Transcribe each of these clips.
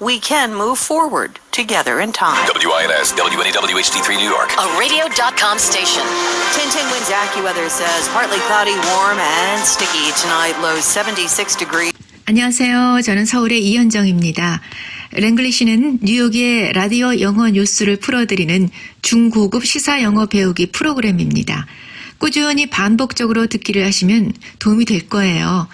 we can move forward together in time. WINS, WNEW HD3 New York. A radio.com station. 1010 Winds AccuWeather says partly cloudy, warm, and sticky tonight. Low 76 degrees. 안녕하세요. 저는 서울의 이현정입니다. 랭글리시는 뉴욕의 라디오 영어 뉴스를 풀어드리는 중고급 시사 영어 배우기 프로그램입니다. 꾸준히 반복적으로 듣기를 하시면 도움이 될 거예요.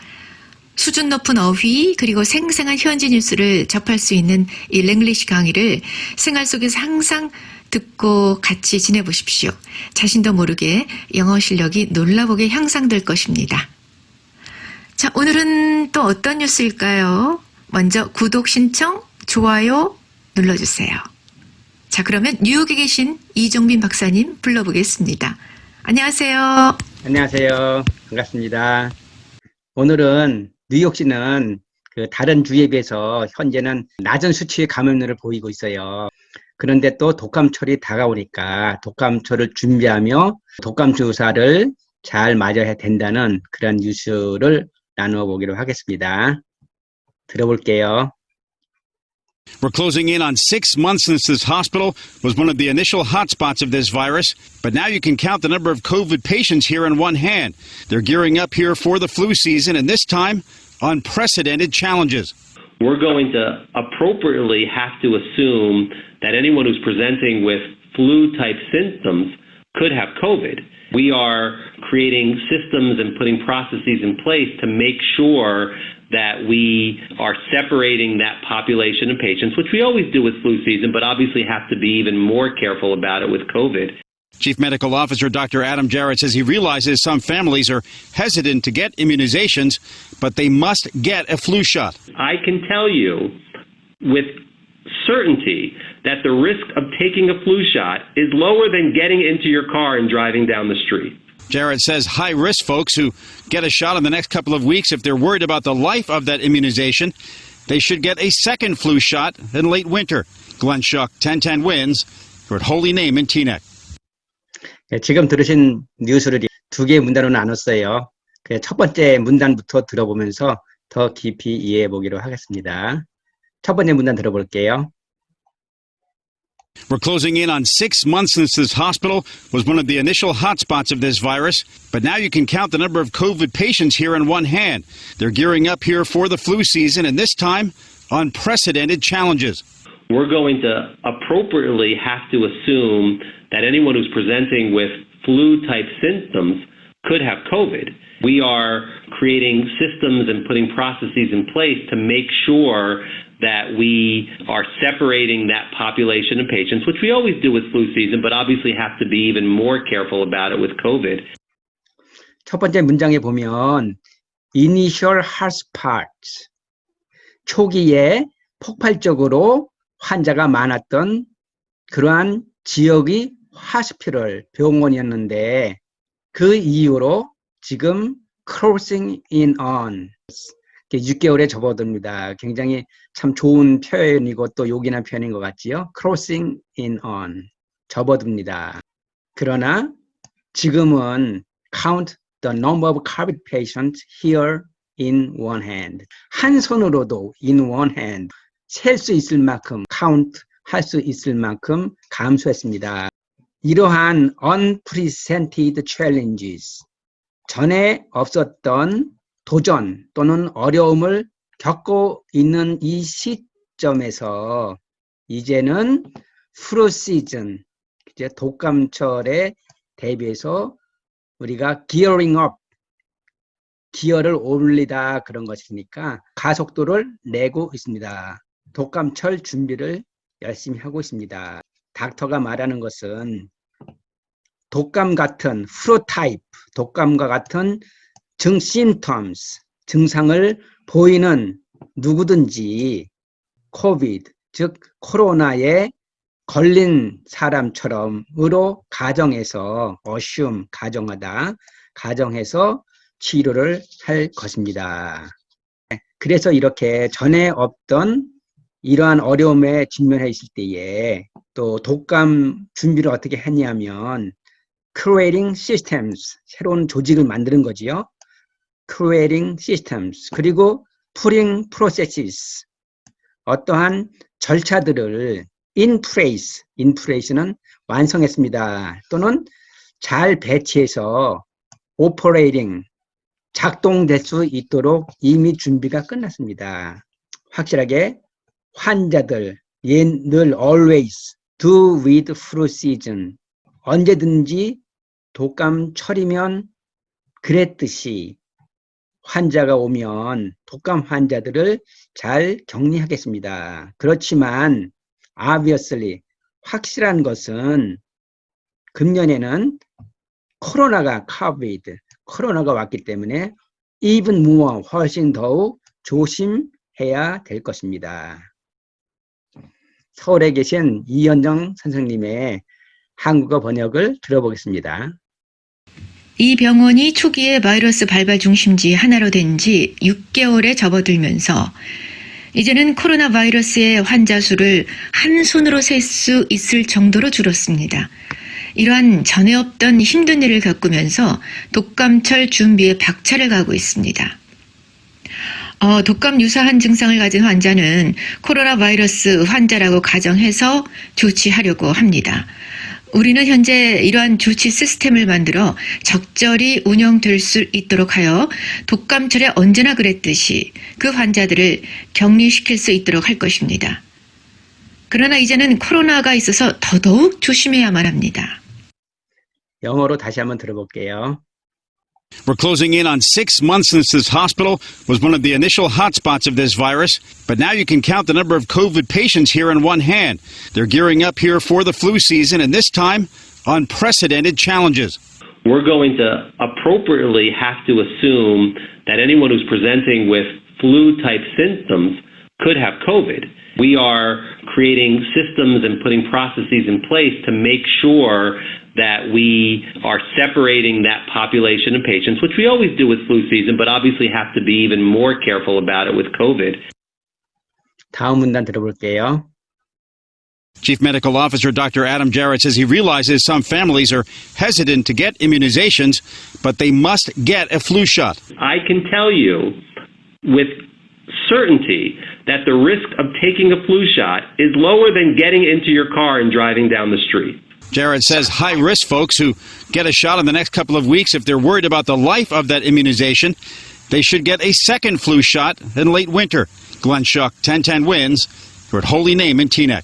수준 높은 어휘 그리고 생생한 현지 뉴스를 접할 수 있는 이 랭글리시 강의를 생활 속에서 항상 듣고 같이 지내보십시오. 자신도 모르게 영어 실력이 놀라보게 향상될 것입니다. 자, 오늘은 또 어떤 뉴스일까요? 먼저 구독 신청, 좋아요 눌러주세요. 자, 그러면 뉴욕에 계신 이종빈 박사님 불러보겠습니다. 안녕하세요. 안녕하세요. 반갑습니다. 오늘은 뉴욕시는 그 다른 주에 비해서 현재는 낮은 수치의 감염률을 보이고 있어요. 그런데 또 독감철이 다가오니까 독감철을 준비하며 독감 주사를 잘 맞아야 된다는 그런 뉴스를 나누어 보기로 하겠습니다. 들어볼게요. We're closing in on six months since this hospital was one of the initial hotspots of this virus, but now you can count the number of COVID patients here in one hand. They're gearing up here for the flu season, and this time, unprecedented challenges. we're going to appropriately have to assume that anyone who's presenting with flu type symptoms could have COVID. We are creating systems and putting processes in place to make sure that we are separating that population of patients, which we always do with flu season, but obviously have to be even more careful about it with COVID. Chief Medical Officer Dr. Adam Jarrett says he realizes some families are hesitant to get immunizations, but they must get a flu shot. I can tell you with certainty that the risk of taking a flu shot is lower than getting into your car and driving down the street. Jarrett says high risk folks who get a shot in the next couple of weeks, if they're worried about the life of that immunization, they should get a second flu shot in late winter. Glenn Shuck, 1010 wins. You're at Holy Name in Teaneck. 네, 지금 들으신 뉴스를 두 개의 문단으로 나눴어요. 그첫 번째 문단부터 들어보면서 더 깊이 이해해 보기로 하겠습니다. 첫 번째 문단 들어볼게요. We're closing in on six months since this hospital was one of the initial hotspots of this virus, but now you can count the number of COVID patients here in one hand. They're gearing up here for the flu season, and this time, unprecedented challenges. we're going to appropriately have to assume that anyone who's presenting with flu type symptoms could have COVID. We are creating systems and putting processes in place to make sure that we are separating that population of patients, which we always do with flu season, but obviously have to be even more careful about it with COVID. 첫 번째 문장에 보면 initial hotspots 초기에 폭발적으로 환자가 많았던 그러한 지역이 하스피럴 병원이었는데 그 이후로 지금 closing in on 6개월에 접어듭니다. 굉장히 참 좋은 표현이고 또 요긴한 표현인 것 같지요. closing in on 접어듭니다. 그러나 지금은 count the number of COVID patients here in one hand. 한 손으로도 in one hand 셀 수 있을 만큼 count 할 수 있을 만큼 감소했습니다. 이러한 unprecedented challenges 전에 없었던 도전 또는 어려움을 겪고 있는 이 시점에서 이제는 프로 시즌 이제 독감철에 대비해서 우리가 gearing up 기어를 올리다 그런 것이니까 가속도를 내고 있습니다. 독감철 준비를 열심히 하고 있습니다. 닥터가 말하는 것은 독감 같은 프로타입, 독감과 같은 증 symptoms, 증상을 보이는 누구든지 코비드, 즉 코로나에 걸린 사람처럼으로 가정해서 assume 가정하다 가정해서 치료를 할 것입니다. 그래서 이렇게 전에 없던 이러한 어려움에 직면해 있을 때에 또 독감 준비를 어떻게 했냐면 creating systems 새로운 조직을 만드는 거지요. Creating systems 그리고 putting processes 어떠한 절차들을 in place, in place는 완성했습니다. 또는 잘 배치해서 operating, 작동될 수 있도록 이미 준비가 끝났습니다. 확실하게 환자들, 예, 늘 always do with flu season, 언제든지 독감 철이면 그랬듯이 환자가 오면 독감 환자들을 잘 격리하겠습니다. 그렇지만 obviously 확실한 것은 금년에는 코로나가 COVID, 코로나가 왔기 때문에 even more 훨씬 더욱 조심해야 될 것입니다. 서울에 계신 이현정 선생님의 한국어 번역을 들어보겠습니다. 이 병원이 초기에 바이러스 발발 중심지 하나로 된 지 6개월에 접어들면서 이제는 코로나 바이러스의 환자 수를 한 손으로 셀 수 있을 정도로 줄었습니다. 이러한 전에 없던 힘든 일을 겪으면서 독감철 준비에 박차를 가고 있습니다. 어, 독감 유사한 증상을 가진 환자는 코로나 바이러스 환자라고 가정해서 조치하려고 합니다. 우리는 현재 이러한 조치 시스템을 만들어 적절히 운영될 수 있도록 하여 독감철에 언제나 그랬듯이 그 환자들을 격리시킬 수 있도록 할 것입니다. 그러나 이제는 코로나가 있어서 더더욱 조심해야만 합니다. 영어로 다시 한번 들어볼게요. We're closing in on six months since this hospital was one of the initial hotspots of this virus, but now you can count the number of COVID patients here in one hand. They're gearing up here for the flu season, and this time, unprecedented challenges. We're going to appropriately have to assume that anyone who's presenting with flu type symptoms could have COVID. We are creating systems and putting processes in place to make sure that we are separating that population of patients, which we always do with flu season, but obviously have to be even more careful about it with COVID. 다음 문단 들어볼게요. Chief Medical Officer Dr. Adam Jarrett says he realizes some families are hesitant to get immunizations, but they must get a flu shot. I can tell you with certainty that the risk of taking a flu shot is lower than getting into your car and driving down the street. Jarrett says high risk folks who get a shot in the next couple of weeks, if they're worried about the life of that immunization, they should get a second flu shot in late winter. Glenn Shuck, 1010 wins. You're at Holy Name in Teaneck.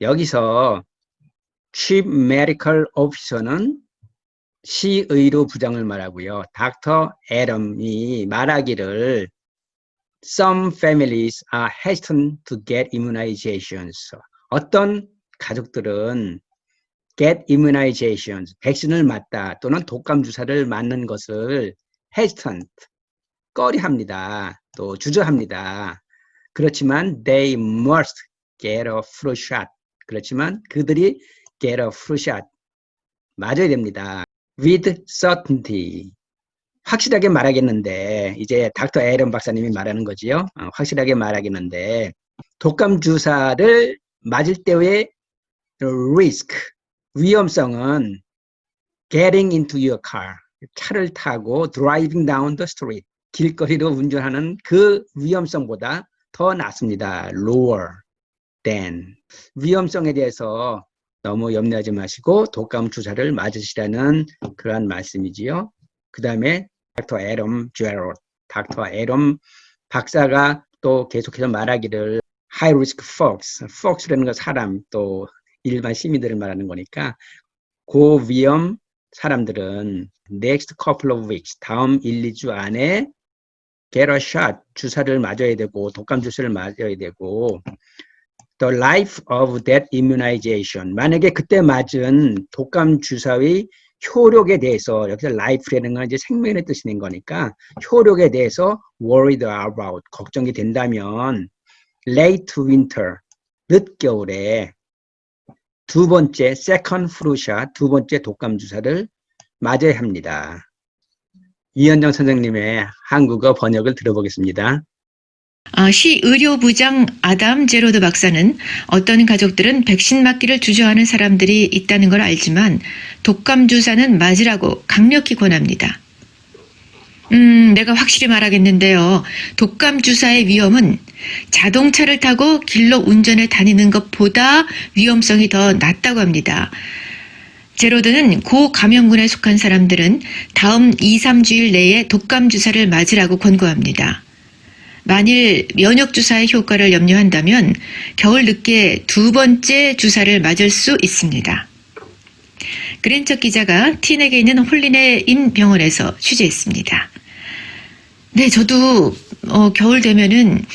여기서 Chief Medical Officer는 시의료 부장을 말하고요. 닥터 애덤이 말하기를 Some families are hesitant to get immunizations. 어떤 가족들은 get immunizations, 백신을 맞다 또는 독감 주사를 맞는 것을 hesitant, 꺼려합니다. 또 주저합니다. 그렇지만 they must get a flu shot. 그렇지만 그들이 get a flu shot 맞아야 됩니다. with certainty. 확실하게 말하겠는데 이제 닥터 에런 박사님이 말하는 거지요. 어, 확실하게 말하겠는데 독감 주사를 맞을 때의 risk 위험성은 getting into your car 차를 타고 driving down the street 길거리로 운전하는 그 위험성보다 더 낮습니다. lower than 위험성에 대해서 너무 염려하지 마시고 독감 주사를 맞으시라는 그러한 말씀이지요. 그 다음에 닥터 에럼 제로 닥터 에럼 박사가 또 계속해서 말하기를 high risk folks, folks라는 건 사람 또 일반 시민들을 말하는 거니까 고위험 사람들은 next couple of weeks 다음 1, 2주 안에 get a shot 주사를 맞아야 되고 독감 주사를 맞아야 되고 the life of that immunization. 만약에 그때 맞은 독감 주사의 효력에 대해서 여기서 life라는 건 이제 생명의 뜻이는 거니까 효력에 대해서 worried about 걱정이 된다면 late winter 늦겨울에 두 번째 second flu 두 번째 독감 주사를 맞아야 합니다. 이현정 선생님의 한국어 번역을 들어보겠습니다. 아, 시 의료부장 아담 제로드 박사는 어떤 가족들은 백신 맞기를 주저하는 사람들이 있다는 걸 알지만 독감 주사는 맞으라고 강력히 권합니다. 음, 내가 확실히 말하겠는데요. 독감 주사의 위험은 자동차를 타고 길로 운전해 다니는 것보다 위험성이 더 낮다고 합니다. 제로드는 고감염군에 속한 사람들은 다음 2, 3주일 내에 독감 주사를 맞으라고 권고합니다. 만일 면역 주사의 효과를 염려한다면 겨울 늦게 두 번째 주사를 맞을 수 있습니다. 그랜척 기자가 티넥에 있는 홀린의 인 병원에서 취재했습니다. 네, 저도 어, 겨울 되면은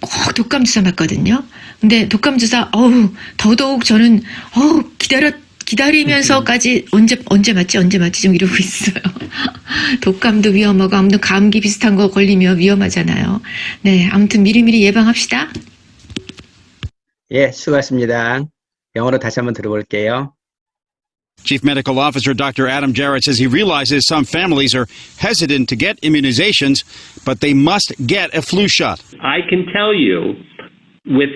꼭 독감 주사 맞거든요. 근데 독감 주사 어우 더더욱 저는 어우 기다려 기다리면서까지 언제 언제 맞지 언제 맞지 좀 이러고 있어요. 독감도 위험하고 아무튼 감기 비슷한 거 걸리면 위험하잖아요. 네, 아무튼 미리미리 예방합시다. 예, 수고하셨습니다. 영어로 다시 한번 들어볼게요. Chief Medical Officer Dr. Adam Jarrett says he realizes some families are hesitant to get immunizations, but they must get a flu shot. I can tell you with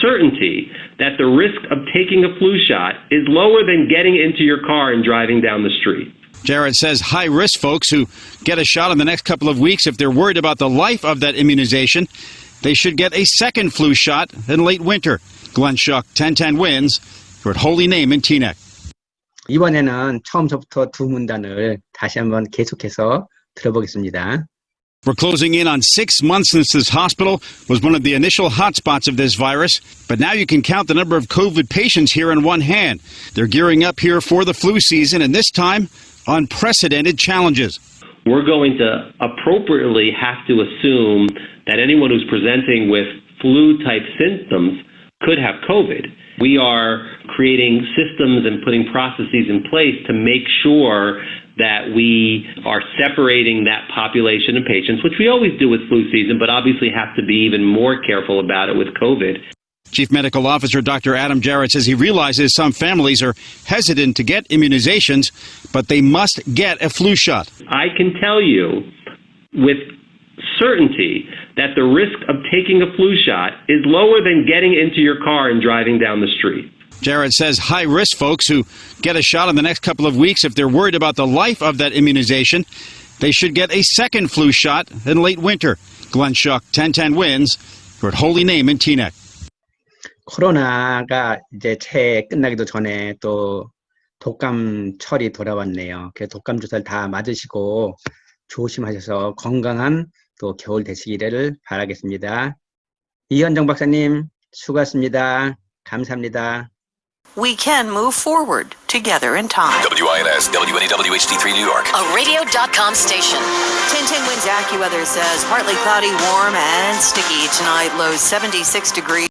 certainty that the risk of taking a flu shot is lower than getting into your car and driving down the street. Jarrett says high risk folks who get a shot in the next couple of weeks, if they're worried about the life of that immunization, they should get a second flu shot in late winter. Glenn Shuck, 1010 wins. You're at Holy Name in Teaneck. 이번에는 처음부터 두 문단을 다시 한번 계속해서 들어보겠습니다. We're closing in on six months since this hospital was one of the initial hotspots of this virus, but now you can count the number of COVID patients here in one hand. They're gearing up here for the flu season, and this time, unprecedented challenges. We're going to appropriately have to assume that anyone who's presenting with flu type symptoms could have COVID. We are creating systems and putting processes in place to make sure that we are separating that population of patients, which we always do with flu season, but obviously have to be even more careful about it with COVID. Chief Medical Officer Dr. Adam Jarrett says he realizes some families are hesitant to get immunizations, but they must get a flu shot. I can tell you with certainty that the risk of taking a flu shot is lower than getting into your car and driving down the street. Jarrett says high risk folks who get a shot in the next couple of weeks, if they're worried about the life of that immunization, they should get a second flu shot in late winter. Glenn Shuck, 1010 wins. You're at Holy Name in Teaneck. 코로나가 이제 채 끝나기도 전에 또 독감 철이 돌아왔네요. 그래서 독감 주사를 다 맞으시고 조심하셔서 건강한 또 겨울 되시기를 바라겠습니다. 이현정 박사님 수고하셨습니다. 감사합니다. We can move forward together in time. WINS, WNEW HD3 New York. A radio.com station. 1010 Winds AccuWeather says partly cloudy, warm, and sticky tonight, low 76 degrees.